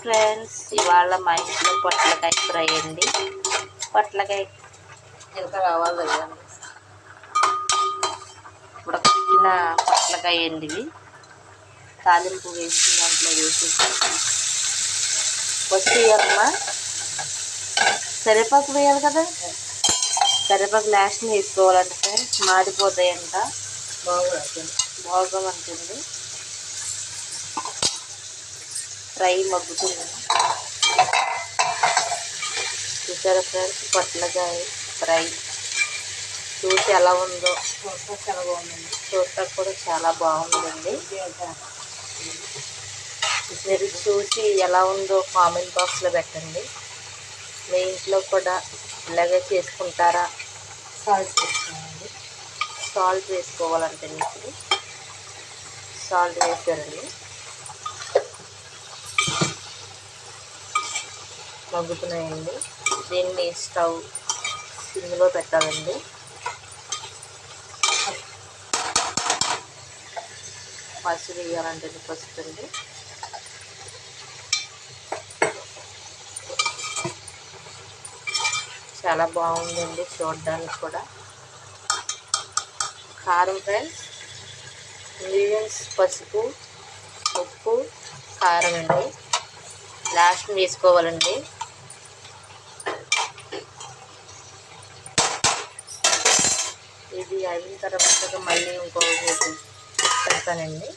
Friends ఇవాళ మా ఇంట్లో పొట్లకాయ ఫ్రై అండి. పొట్లకాయ ఎంత కావాలి ఉడకబెట్టిన పొట్లకాయ అండి ఇవి తాలింపు వేసి దాంట్లో వేసి పసుపు వేయాలమ్మా కరివేపాకు వేయాలి కదా? కరివేపాకు లాస్ట్ వేసుకోవాలంట ఫ్రెండ్స్. మాడిపోతాయంట. బాగుంటుంది. బాగోమంటుంది ఫ్రై మగ్గుతుంది. చూసారా ఫ్రెండ్స్? పొట్లకాయ ఫ్రై. చూసి ఎలా ఉందో. చాలా బాగుందండి చూడటానికి కూడా చాలా బాగుందండి. మీరు చూసి ఎలా ఉందో కామెంట్ బాక్స్లో పెట్టండి. మీ ఇంట్లో కూడా ఇలాగే చేసుకుంటారా? సాల్ట్ వేసుకోవాలి. సాల్ట్ వేసుకోవాలంటే ఇప్పుడు సాల్ట్ వేసారండి. మగ్గుతున్నాయండి. దీన్ని స్టవ్ ఇందులో పెట్టాలండి. పసుపు వేయాలంటే పసుపు అండి చాలా బాగుందండి చూడడానికి కూడా. కారం ఫ్రెండ్స్ ఇంగ్రీడియంట్స్ పసుపు ఉప్పు కారం అండి. లాస్ట్ వేసుకోవాలండి. ఇది అయిన తర్వాత మళ్ళీ ఇంకో పెడతానండి.